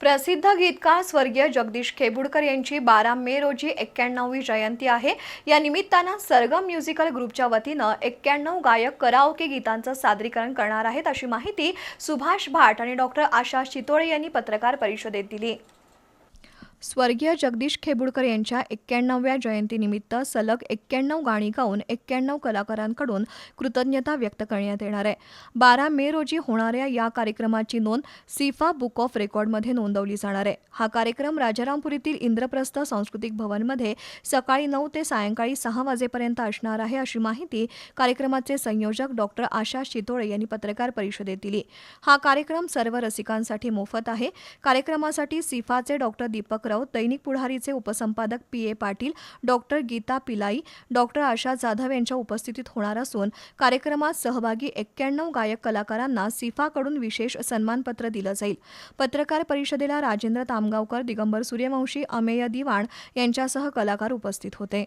प्रसिद्ध गीतकार स्वर्गीय जगदीश खेबुडकर यांची बारा मे रोजी एक्क्याण्णववी जयंती आहे. या निमित्तानं सरगम म्युझिकल ग्रुपच्या वतीनं एक्क्याण्णव गायक कराओके गीतांचं सादरीकरण करणार आहेत अशी माहिती सुभाष भाट आणि डॉक्टर आशा चितोळे यांनी पत्रकार परिषदेत दिली. स्वर्गीय जगदीश खेबुडकर यांच्या एक्क्याण्णव्या जयंतीनिमित्त सलग एक्क्याण्णव गाणी गाऊन एक्क्याण्णव कलाकारांकडून कृतज्ञता व्यक्त करण्यात येणार आहे. बारा मे रोजी होणाऱ्या या कार्यक्रमाची नोंद सिफा बुक ऑफ रेकॉर्डमध्ये नोंदवली जाणार आहे. हा कार्यक्रम राजारामपुरीतील इंद्रप्रस्थ सांस्कृतिक भवनमध्ये सकाळी नऊ ते सायंकाळी सहा वाजेपर्यंत असणार आहे अशी माहिती कार्यक्रमाचे संयोजक डॉक्टर आशा शितोळे यांनी पत्रकार परिषदेत दिली. हा कार्यक्रम सर्व रसिकांसाठी मोफत आहे. कार्यक्रमासाठी सिफाचे डॉक्टर दीपक राऊत दैनिक पुढारीचे उपसंपादक P A Patil doctor Geeta Pillai doctor Asha Jadhav यांच्या उपस्थितीत होणार असून कार्यक्रमात सहभागी एक्क्याण्णव गायक कलाकारांना सिफाकडून विशेष सन्मानपत्र दिलं जाईल. पत्रकार परिषदेला राजेंद्र तामगावकर दिगंबर सूर्यवंशी अमेय दिवाण यांच्यासह कलाकार उपस्थित होते.